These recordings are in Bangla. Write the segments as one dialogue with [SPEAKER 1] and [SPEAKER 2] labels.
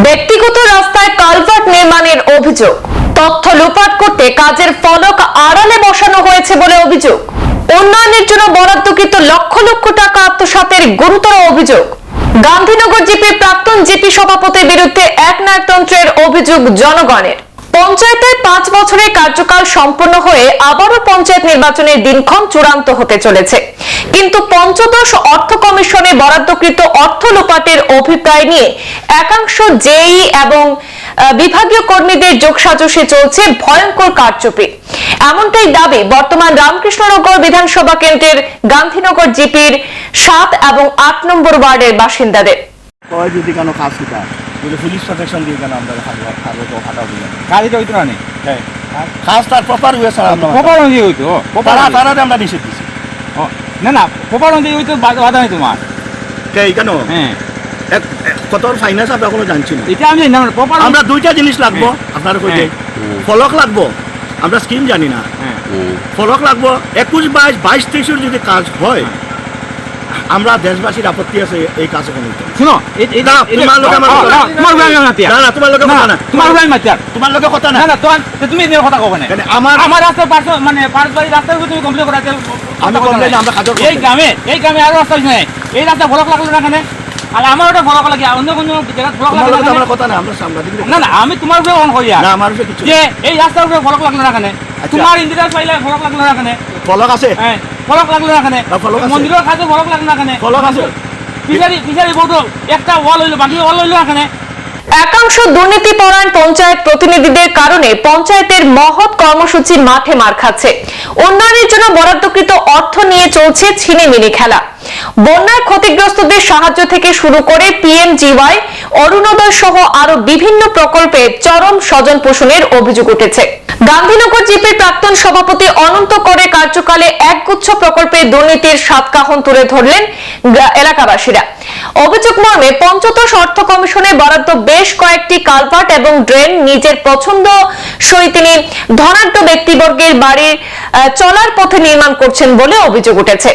[SPEAKER 1] ব্যক্তিগত রাস্তায় কালভার্ট নির্মাণের অভিযোগ। তথ্য লুপাট করতে কাজের ফলক আড়ালে বসানো হয়েছে বলে অভিযোগ। উন্নয়নের জন্য বরাদ্দকৃত লক্ষ লক্ষ টাকা আত্মসাতের গুরুতর অভিযোগ। গান্ধীনগর জিপি প্রাক্তন জিপি সভাপতির বিরুদ্ধে এক নায়কতন্ত্রের অভিযোগ জনগণের। পঞ্চায়েতের পাঁচ বছরের কার্যকাল সম্পন্ন হয়ে আবারও পঞ্চায়েত নির্বাচনের দিনক্ষণ চূড়ান্ত হতে চলেছে। কিন্তু পঞ্চদশ অর্থ কমিশনে বরাদ্দকৃত অর্থ লোপাটের অভিপ্রায় নিয়ে একাংশ জেই এবং বিভাগীয় কর্মীদের যোগসাজশে চলছে ভয়ঙ্কর কারচুপি। এমনটাই দাবি বর্তমান রামকৃষ্ণনগর বিধানসভা কেন্দ্রের গান্ধীনগর জিপির সাত এবং আট নম্বর ওয়ার্ডের বাসিন্দাদের।
[SPEAKER 2] কেন পুলিশ প্রোটেকশন দিয়ে কেন আমরা হাজার হাঁটা
[SPEAKER 3] হইতো না
[SPEAKER 2] কাজ তার প্রপার ওয়ে ছাড়া আমরা
[SPEAKER 3] প্রপার অনুযায়ী হইতো
[SPEAKER 2] তারা তারা আমরা নিষেধ দিছি।
[SPEAKER 3] না না প্রপার অনুযায়ী হইতো বাধা তোমার
[SPEAKER 2] কে কেন?
[SPEAKER 3] হ্যাঁ।
[SPEAKER 2] কত ফাইন্যান্স আমরা কোনো জানছি না।
[SPEAKER 3] এটা আমি প্রপার
[SPEAKER 2] আমরা দুইটা জিনিস লাগবো আপনার কইতে। ফলক লাগবো আমরা স্কিম জানি না।
[SPEAKER 3] হ্যাঁ।
[SPEAKER 2] ফলক লাগবো একুশ বাইশ বাইশ তেইশের যদি কাজ হয়। আমরা দেশবাসীর আপত্তি আছে এই কাজ
[SPEAKER 3] শুনো
[SPEAKER 2] তোমার কথা। না না তোমার
[SPEAKER 3] না তোমার
[SPEAKER 2] তোমার না
[SPEAKER 3] না তুমি কথা কবে না
[SPEAKER 2] কেন আমার
[SPEAKER 3] আমার রাস্তার পাশে মানে তুমি কমপ্লেন
[SPEAKER 2] আমি
[SPEAKER 3] নাই।
[SPEAKER 2] আমরা
[SPEAKER 3] এই
[SPEAKER 2] complain।
[SPEAKER 3] গ্রামে এই গ্রামে আরও রাস্তা হয়েছে। না। এই রাস্তা ফলক লাগল না কেন? আর আমার ওটা ফলক লাগে অন্য কোনো জায়গা ফলক লাগল না
[SPEAKER 2] আমার কথা না আমরা সাংবাদিক
[SPEAKER 3] না না আমি তোমার উপরে অন করি
[SPEAKER 2] না আমার উপরে কিছু
[SPEAKER 3] যে এই রাস্তার উপরে ফলক লাগল না কেন?
[SPEAKER 2] আচ্ছা।
[SPEAKER 3] তোমার ইন্দিরা পাইলে ফলক লাগল না কেন?
[SPEAKER 2] ফলক আছে?
[SPEAKER 3] হ্যাঁ। ফলক লাগল না কেন
[SPEAKER 2] না,
[SPEAKER 3] মন্দিরের কাছে ফলক লাগল না কেন
[SPEAKER 2] ফলক আছে।
[SPEAKER 3] পিছারি পিছারি বলতো একটা ওয়াল হইল বাকি ওয়াল হইল না কেন
[SPEAKER 1] একাংশ দুর্নীতিপরায়ণ পঞ্চায়েত প্রতিনিধিদের কারণে পঞ্চায়েতের মহৎ কর্মসূচি মাঠে মার খাচ্ছে। উন্নয়নের জন্য বরাদ্দকৃত অর্থ নিয়ে চলছে ছিনিমিনি খেলা। বন্যায় ক্ষতিগ্রস্তদের সাহায্য থেকে শুরু করে পিএমজিওয়াই অরুণোদয় সহ আরও বিভিন্ন প্রকল্পে চরম স্বজন পোষণের অভিযোগ উঠেছে। গান্ধীনগর জিপির প্রাক্তন সভাপতি অনন্ত করে কার্যকালে একগুচ্ছ প্রকল্পে দুর্নীতির সাতকাহন তুলে ধরলেন এলাকাবাসীরা। অভিযোগ মর্মে পঞ্চদশ অর্থ কমিশনে বরাদ্দ বেশ কয়েকটি কালভার্ট এবং ড্রেন নিজের পছন্দ সই তিনি ধনাঢ্য ব্যক্তিবর্গের বাড়ির চলার পথে নির্মাণ করছেন বলে অভিযোগ উঠেছে।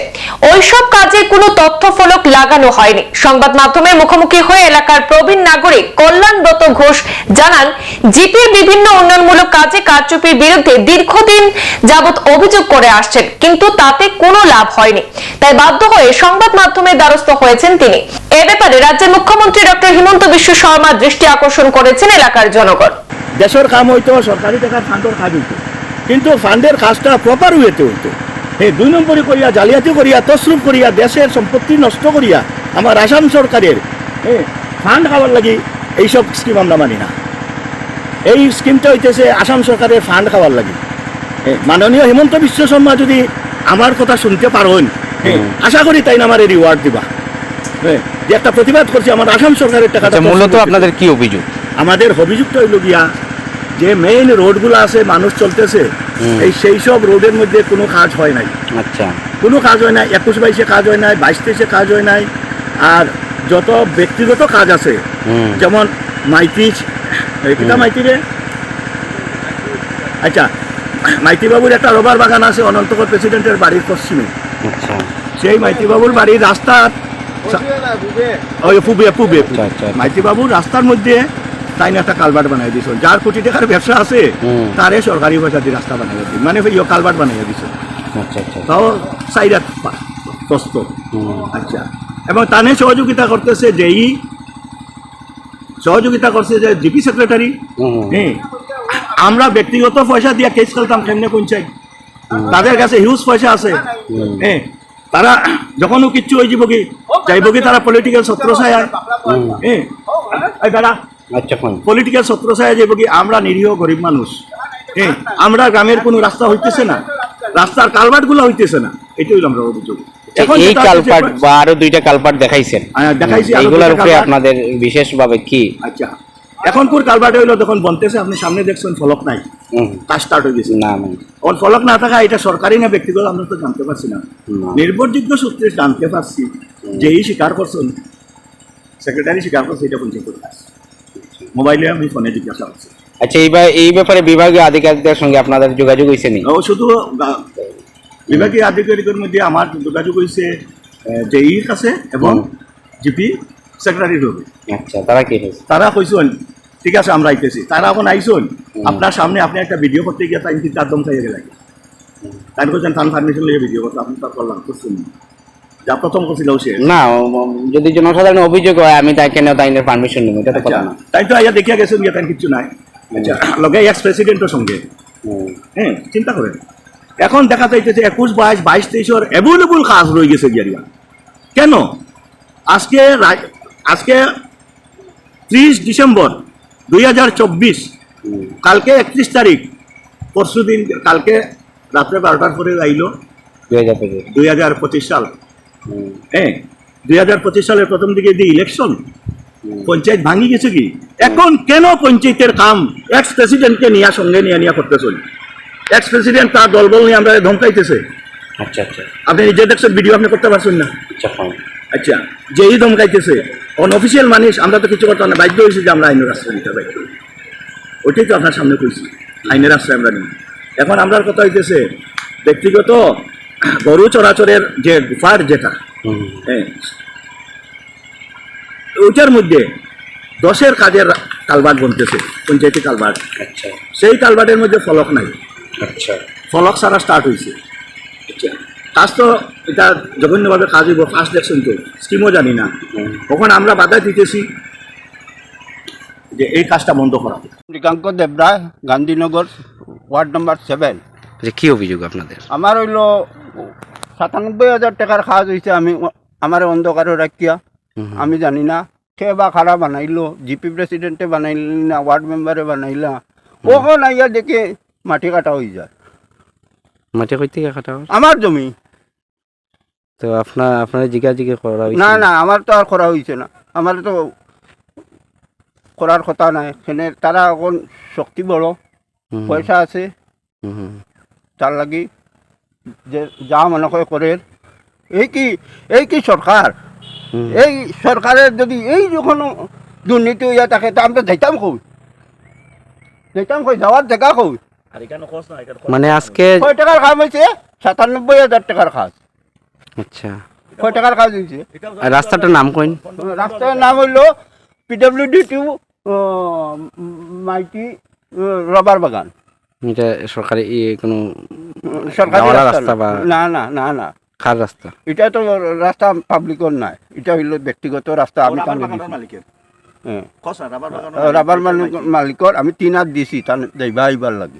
[SPEAKER 1] ওইসব কাজে কোনো তথ্য ফলক লাগানো হয়নি। সংবাদ মাধ্যমের মুখোমুখি হয়ে এলাকার প্রবীণ নাগরিক কল্যাণব্রত ঘোষ জানান, জিপির বিভিন্ন উন্নয়নমূলক কাজে কারচুপির বিরুদ্ধে দীর্ঘদিন যাবৎ অভিযোগ করে আসছেন, কিন্তু তাতে কোনো লাভ হয়নি। তাই বাধ্য হয়ে সংবাদ মাধ্যমের দ্বারস্থ হয়েছেন তিনি। এ ব্যাপারে রাজ্যের মুখ্যমন্ত্রী ডক্টর হিমন্ত বিশ্ব শর্মা দৃষ্টি আকর্ষণ করেছেন এলাকার জনগণ।
[SPEAKER 2] দেশের কাম হইতো, সরকারি টাকার ফান্ডের কাজ হইতো। কিন্তু ফান্ডের কাজটা প্রপার ওয়েতে হইতো। এই দুই নম্বরই করিয়া জালিয়াতি করিয়া তসরুপ করিয়া, দেশের সম্পত্তি নষ্ট করিয়া, আমার আসাম সরকারের ফান্ড খাবার লাগি এইসব স্কিম আমরা মানি না। এই স্কিমটা হইতেছে আসাম সরকারের ফান্ড খাবার লাগে। মাননীয় হিমন্ত বিশ্ব শর্মা যদি আমার কথা শুনতে পারেন হ্যাঁ, আশা করি তাই না আমার রিওয়ার্ড দিবা। হ্যাঁ, যে একটা প্রতিবাদ করছে আমার আসাম সরকারের টাকাটা
[SPEAKER 4] আচ্ছা মূলত আপনাদের কি অভিযোগ?
[SPEAKER 2] আমাদের অভিযুক্ত হইল গিয়া যে মেইন রোডগুলো আছে মানুষ চলতেছে এই সেই সব রোডের মধ্যে কোনো কাজ হয় নাই।
[SPEAKER 4] আচ্ছা।
[SPEAKER 2] কোনো কাজ হয় নাই একুশ বাইশে কাজ হয় নাই বাইশ তেইশে কাজ হয় নাই আর যত ব্যক্তিগত কাজ আছে যেমন মাইতি কিতা মাইতি রে আচ্ছা মাইতি বাবুর একটা রবার বাগান আছে অনন্তকর প্রেসিডেন্টের বাড়ির পশ্চিমে।
[SPEAKER 4] আচ্ছা।
[SPEAKER 2] সেই মাইতি বাবুর বাড়ির রাস্তার ওই পুবে পুবে
[SPEAKER 4] আচ্ছা, আচ্ছা, আচ্ছা।
[SPEAKER 2] মাইতি বাবুর রাস্তার মধ্যে তাই না একটা কালভার্ট বানাই দিছ। যার কোটি টাকার ব্যবসা আছে। তারে সরকারি পয়সা দিয়ে রাস্তা বানাই দিই মানে ইয়ে কালভার্ট বানাই দিছ। তাও সাইডাত প্রস্ত আচ্ছা। এবং তানে সহযোগিতা করতেছে যেই সহযোগিতা করছে যে জিপি সেক্রেটারি। হ্যাঁ। আমরা ব্যক্তিগত পয়সা দিয়ে কেস খেলতাম কেমনে পঞ্চায়েত তাদের কাছে হিউজ পয়সা আছে। হ্যাঁ। তারা যখনও কিচ্ছু হয়ে যাব কি যাইব কি তারা পলিটিক্যাল ছত্রছায়
[SPEAKER 4] হুম।
[SPEAKER 2] হ্যাঁ। দাদা
[SPEAKER 4] আচ্ছা
[SPEAKER 2] পলিটিক্যাল ছত্রছায়া যাইব কি আমরা নিরীহ গরিব মানুষ। হ্যাঁ। আমরা গ্রামের কোনো রাস্তা হইতেছে না। রাস্তার কালভার্টগুলো হইতেছে না। এটাই আমরা অভিযোগ।
[SPEAKER 4] এই কালপাট
[SPEAKER 2] যে-
[SPEAKER 4] বা আরও দুইটা কালপাট দেখাইছেন।
[SPEAKER 2] দেখাইছি
[SPEAKER 4] এইগুলোর উপরে আপনাদের বিশেষভাবে কি?
[SPEAKER 2] আচ্ছা। এখন কোন হইল বনতেছে আপনি সামনে দেখছেন ফলক নাই। কাজ স্টার্ট হয়ে গেছে।
[SPEAKER 4] না
[SPEAKER 2] এখন ফলক না থাকা এটা সরকারি না ব্যক্তিগত আমরা তো জানতে পারছি না। নির্ভরযোগ্য সূত্রে জানতে পারছি যেই স্বীকার করছেন সেক্রেটারি স্বীকার করছে এটা পঞ্চায়েত কাজ। মোবাইলে আমি ফোনে জিজ্ঞাসা করছি।
[SPEAKER 4] আচ্ছা এইবার এই ব্যাপারে বিভাগীয় আধিকারিকদের সঙ্গে আপনাদের যোগাযোগ হয়েছে নি?
[SPEAKER 2] ও শুধু বিভাগীয় আধিকারিকের মধ্যে আমার যোগাযোগ হয়েছে জেইর কাছে এবং। জিপি সেক্রেটারির হবে
[SPEAKER 4] আচ্ছা তারা কি
[SPEAKER 2] তারা কইসন ঠিক আছে আমরা আইতেছি। তারা এখন আইসন আপনার সামনে আপনি একটা ভিডিও করতে গিয়ে তাই কিন্তু চার দম খাইয়ে গেলেন তাই কইছেন তান পারমিশন লিয়ে ভিডিও করতে আপনি তার করলাম করছেন। যা প্রথম করছিল সে।
[SPEAKER 4] না যদি জনসাধারণ অভিযোগ হয় আমি তাই কেন তাই পারমিশন নেব? এটা তো কথা না।
[SPEAKER 2] তাই তো আইয়া দেখিয়া গেছেন গিয়ে তাই কিচ্ছু নাই। আচ্ছা লগে এক্স প্রেসিডেন্টের সঙ্গে। হ্যাঁ চিন্তা করেন। এখন দেখা যাইতেছে একুশ বাইশ বাইশ তেইশের অ্যাভেলেবল কাজ রয়ে গেছে গিয়ারিয়া কেন? আজকে আজকে ত্রিশ ডিসেম্বর দুই হাজার চব্বিশ কালকে একত্রিশ তারিখ পরশু দিন কালকে রাত্রে বারোটার পরে আইলো
[SPEAKER 4] দুই হাজার পঁচিশ।
[SPEAKER 2] সাল। হ্যাঁ দুই হাজার পঁচিশ সালের প্রথম দিকে যে ইলেকশন পঞ্চায়েত ভাঙি গেছে কি? এখন কেন পঞ্চায়েতের কাম এক্স প্রেসিডেন্টকে নিয়ে সঙ্গে নিয়ে নিয়ে করতেছেন এক্স প্রেসিডেন্ট তার দলবল নিয়ে আমরা ধমকাইতেছে।
[SPEAKER 4] আচ্ছা আচ্ছা।
[SPEAKER 2] আপনি নিজে দেখছেন ভিডিও আপনি করতে পারছেন না।
[SPEAKER 4] আচ্ছা
[SPEAKER 2] আচ্ছা যেই ধমকাইতেছে অন অফিসিয়াল মানুষ আমরা তো কিছু করতে না। বাধ্য হয়েছি যে আমরা আইনের আশ্রয় নিতে বাধ্য ওইটাই তো আপনার সামনে কইছি। আইনের আশ্রয় আমরা নিই। এখন আমরার কথা হইতেছে ব্যক্তিগত গরু চরাচরের যে গুফার যেটা। হ্যাঁ ওইটার মধ্যে দশের কাজের কালবাট বনতেছে পঞ্চায়েতি কালবাট
[SPEAKER 4] আচ্ছা।
[SPEAKER 2] সেই কালবাটের মধ্যে ফলক নাই।
[SPEAKER 4] আচ্ছা।
[SPEAKER 2] ফলক সারা স্টার্ট হয়েছে আচ্ছা। কাজ তো এটা জঘন্যভাবে কাজ হইব ফার্স্ট দেখছেন তো স্কিমও জানি না। তখন আমরা বাধা দিতেছি যে এই কাজটা বন্ধ করা।
[SPEAKER 5] Srikanta Debroy Gandhinagar ward number seven
[SPEAKER 4] আচ্ছা কি অভিযোগ আপনাদের?
[SPEAKER 5] আমার হইল সাতানব্বই হাজার টাকার কাজ হয়েছে আমি আমার অন্ধকারে রাখিয়া। আমি জানি না সে বা খারা বানাইলো জিপি প্রেসিডেন্টে বানাইল না ওয়ার্ড মেম্বারে বানাইলা। কখন আইয়া দেখে মাটি কাটা হয়ে যায়।
[SPEAKER 4] মাটি কই থেকে কাটা হয়?
[SPEAKER 5] আমার জমি।
[SPEAKER 4] তো আপনার আপনার জিজ্ঞা জিজ্ঞা করা হয়েছে?
[SPEAKER 5] না না আমার তো আর করা হয়েছে না। আমার তো করার কথা নাই। সেনে তারা এখন শক্তি বড়। পয়সা আছে। তার লাগি যে যা মনে করে করে। এই কি এই কি সরকার? এই সরকারের যদি এই যখন দুর্নীতি হইয়া থাকে তা আমরা যাইতাম কই? যাইতাম কই? যাওয়ার জায়গা কই?
[SPEAKER 4] মানে আজকে
[SPEAKER 5] কয় টাকার কাজ হয়েছে সাতানব্বই হাজার টাকার কাজ
[SPEAKER 4] আচ্ছা।
[SPEAKER 5] কয় টাকার কাজ হয়েছে
[SPEAKER 4] আর রাস্তাটার নাম কইন।
[SPEAKER 5] রাস্তার নাম হইল পিডব্লিউডি টু মাইটি রবার বাগান।
[SPEAKER 4] এটা সরকারি ই কোনো
[SPEAKER 5] সরকারি রাস্তা
[SPEAKER 4] বা-
[SPEAKER 5] না না না না।
[SPEAKER 4] খার রাস্তা?
[SPEAKER 5] এটা তো রাস্তা পাবলিকর নাই। এটা হইল ব্যক্তিগত রাস্তা আমি
[SPEAKER 2] মালিকের?
[SPEAKER 5] হ্যাঁ।
[SPEAKER 2] কসা রাবার বাগানের
[SPEAKER 5] রাবার মালিক- মালিকর আমি তিন হাত দিছি তার যাইবা আইবার লাগে।